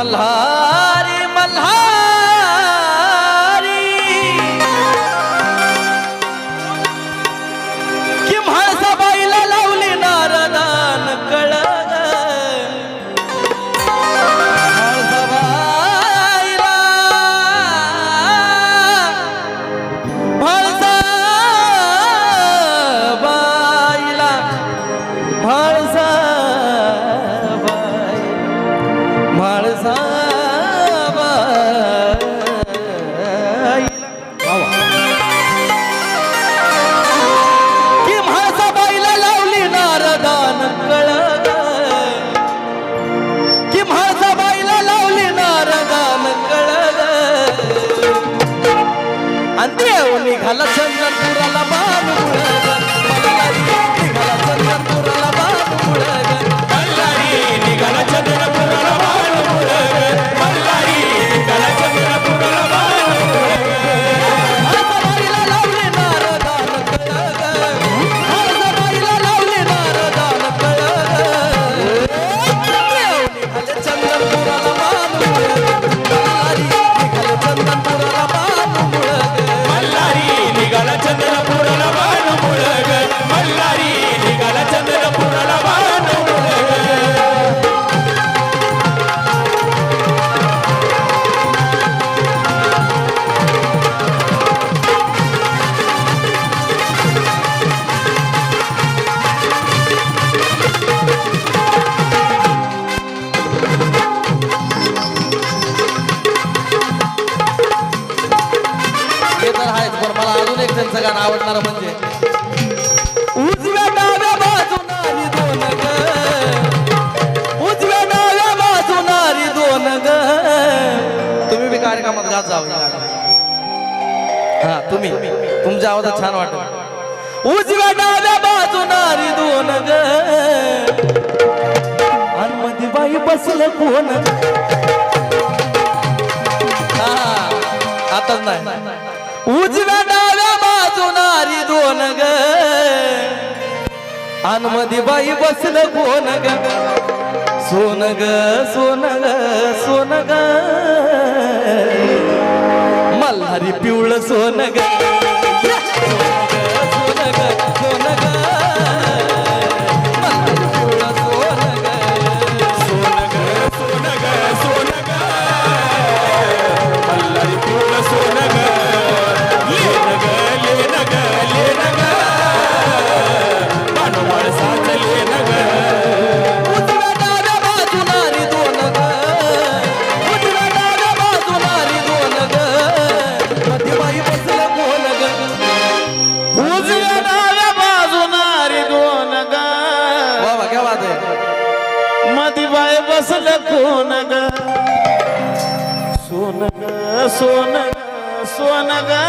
मल्हार तुमच्या आवाज छान वाटत उजव्या डाव्या बाजू नारी दोन ग. बाई बसल कोण आताच नाही. उजव्या डाव्या बाजू नारी दोन ग. हनुमती बाई बसल कोण ग? सोन ग सोन ग सोन ग. मल्हारी पिवळ सोन ग. बाय बसल कोण ग सोन ग सोन ग सोन ग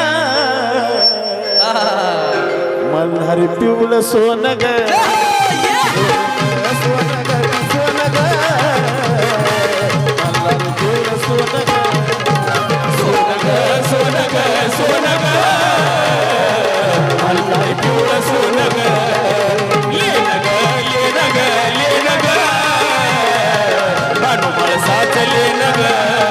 मल्हारी पिवळ सोन ग साचले नगर।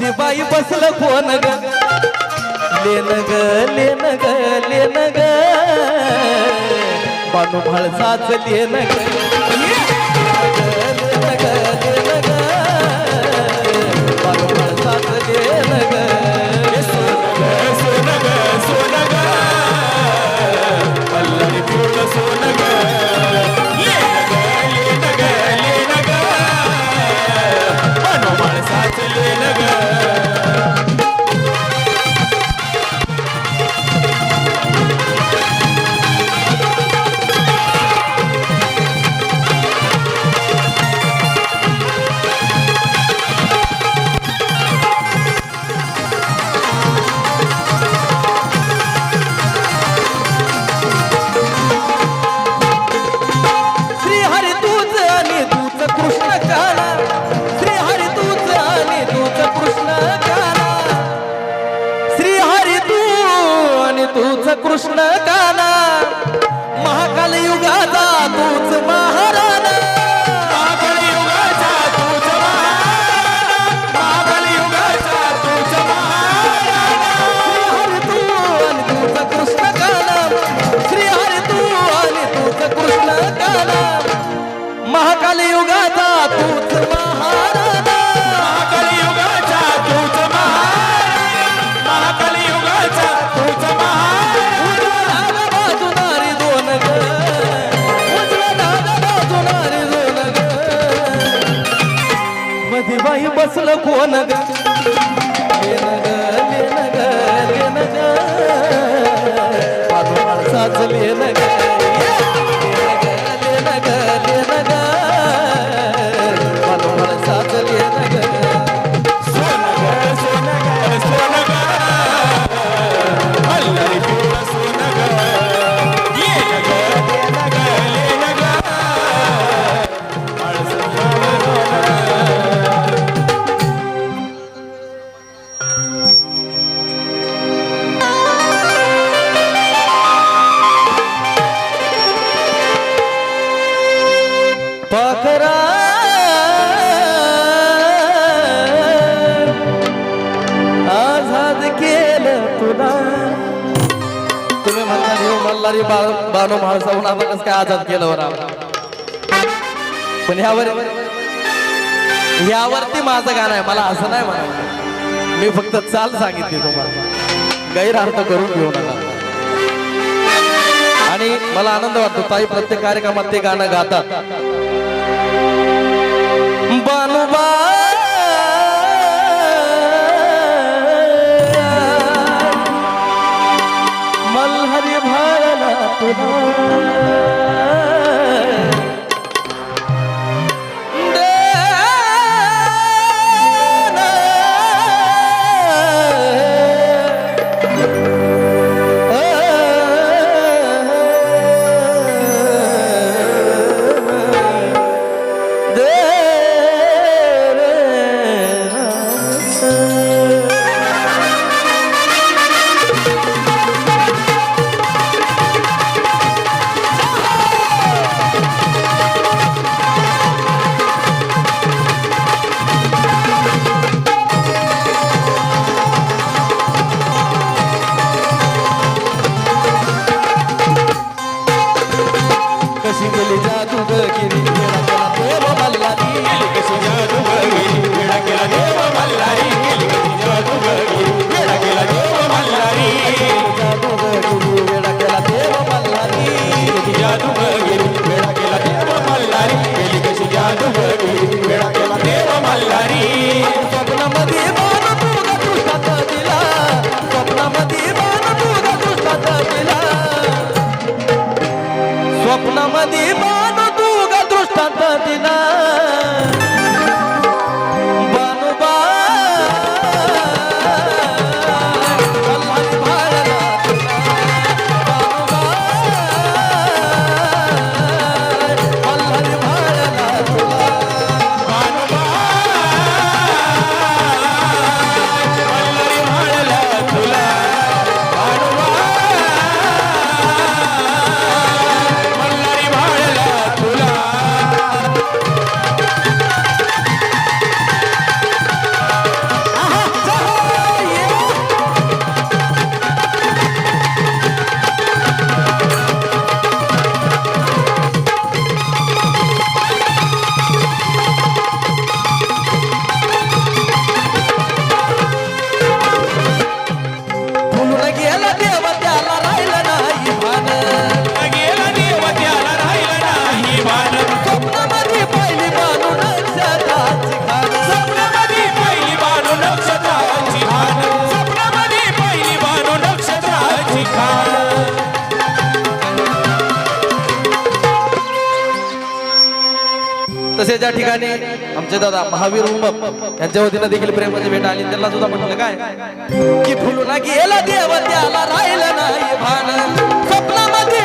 मधी बाई बसलं कोण ग? लेन ग लेन ग लेन ग. बानू म्हाळसाच लेन ग. बसलं कोण खरा. आझाद केलं तुला. तुम्ही म्हणता येऊ मल्हारी बानो माणसाहून आपणच काय आझाद केलं हो बरं पण ह्यावर ह्यावरती माझं गाणं आहे. मला असं नाही म्हणायचं. मी फक्त चाल सांगितली तुम्हाला. गैरअर्थ करून घेऊ नका. आणि मला आनंद वाटतो ताई प्रत्येक कार्यक्रमात ते गाणं गातात बानुबा मल्हरी भाळला तुला तसेच या ठिकाणी आमचे दादा महावीर उमप यांच्या वतीनं देखील प्रेमाची भेट आली. त्यांना सुद्धा म्हटलं काय? की फुलू ना गेला देव त्याला राहिलं नाही भान. स्वप्नामध्ये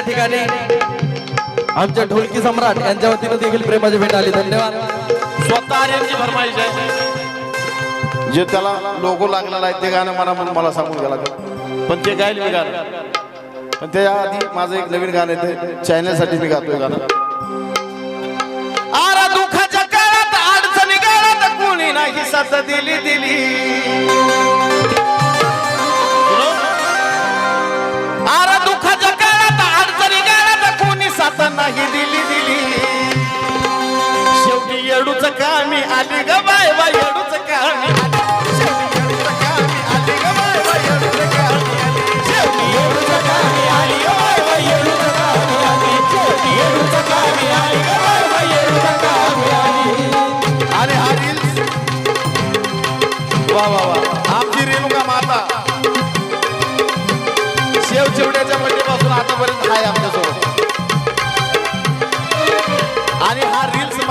या ठिकाणी आमच्या ढोलकी सम्राट यांच्या वतीनं देखील प्रेमाची भेट आली. धन्यवाद. स्वतः जे त्याला लोगो लागलेला आहे ते गाणं मला म्हणून मला सांगून गेला पण ते गायले मी गाणं. पण त्याच्या आधी माझं एक नवीन गाणं येते चॅनलसाठी मी गातोय गाणं. आरा दुखाच्या काळात अडचणी काळात कोणी नाही सत दिली दिली.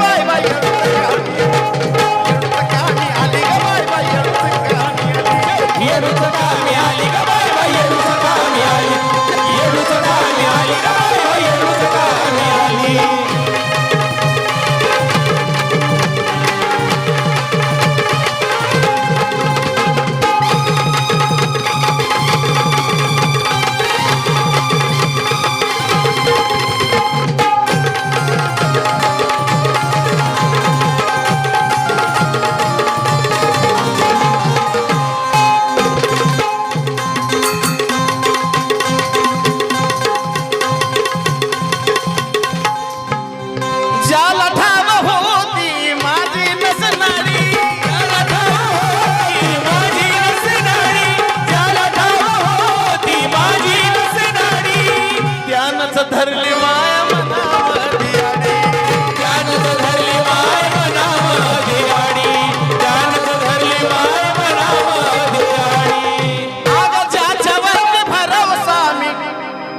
Bye bye.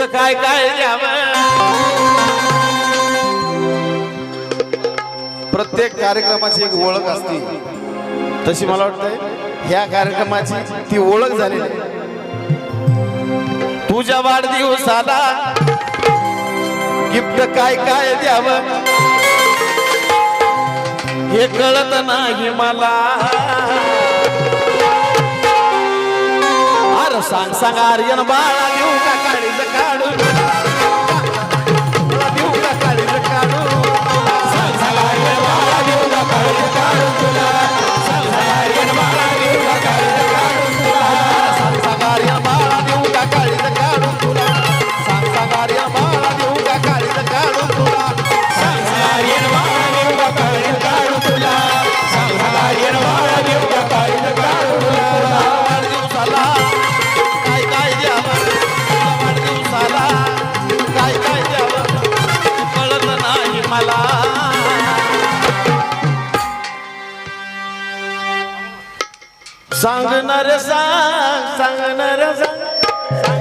कुठं काय काय द्यावं प्रत्येक कार्यक्रमाची एक ओळख असते. तशी मला वाटतंय ह्या कार्यक्रमाची ती ओळख झाली तुझ्या वाढदिवसाला गिफ्ट काय काय द्यावं? हे कळत नाही मला. सांग सांग आर्यन बाळा घेऊ का काळीज काढून? सांगणार सांग सांगणार सांग.